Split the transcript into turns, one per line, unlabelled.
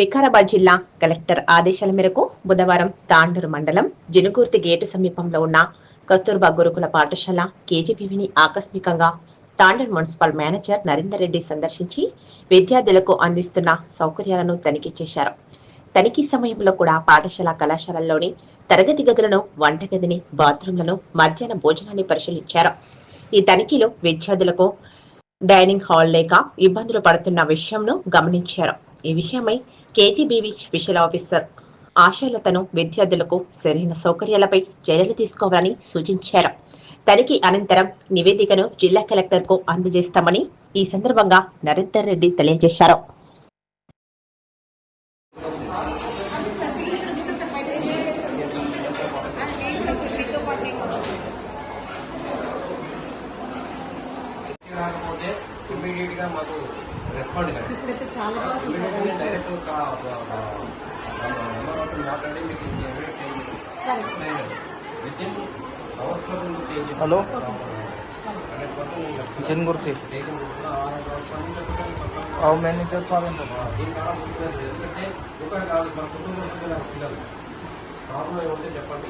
వికారాబాద్ జిల్లా కలెక్టర్ ఆదేశాల మేరకు బుధవారం తాండూరు మండలం జినుగుర్తి గేటు సమీపంలో ఉన్న కస్తూర్బా గురుకుల పాఠశాల కేజీబీవీని ఆకస్మికంగా తాండూరు మున్సిపల్ మేనేజర్ నరేందర్ రెడ్డి సందర్శించి విద్యార్థులకు అందిస్తున్న సౌకర్యాలను తనిఖీ చేశారు. తనిఖీ సమయంలో కూడా పాఠశాల కళాశాలల్లోని తరగతి గదులను వంటగదిని బాత్రూంలను మధ్యాహ్న భోజనాన్ని పరిశీలించారు. ఈ తనిఖీలో విద్యార్థులకు డైనింగ్ హాల్ లేక ఇబ్బందులు పడుతున్న విషయంను గమనించారు. ఈ విషయమై కేజీబీవీ స్పెషల్ ఆఫీసర్ ఆశలతను విద్యార్థులకు సరైన సౌకర్యాలపై చర్యలు తీసుకోవాలని సూచించారు. తనిఖీ అనంతరం నివేదికను జిల్లా కలెక్టర్కు అందజేస్తామని ఈ సందర్భంగా నరేందర్ రెడ్డి తెలియజేశారు.
ఇమీడియట్ గా మాకు రెస్పాండ్ కానీ
ఇప్పుడైతే చాలా
ఇమీడియట్ గా డైరెక్ట్ ఒక ఎంఆర్ఓ మాట్లాడి మీకు ఇమీడియట్
సరే
విత్ ఇన్ అవర్స్ లో మీకు change
hello
hundred percent
జన్గుర్తి
taking ఆరు పర్సెంట్ చెప్పడం
how many teachers are in
దీని ద్వారా ముందుకు వెళ్ళదు. ఎందుకంటే ఒకరు కాదు మన కుటుంబం నుంచి నాకు పిల్లలు ప్రాబ్లం ఏమంటే చెప్పండి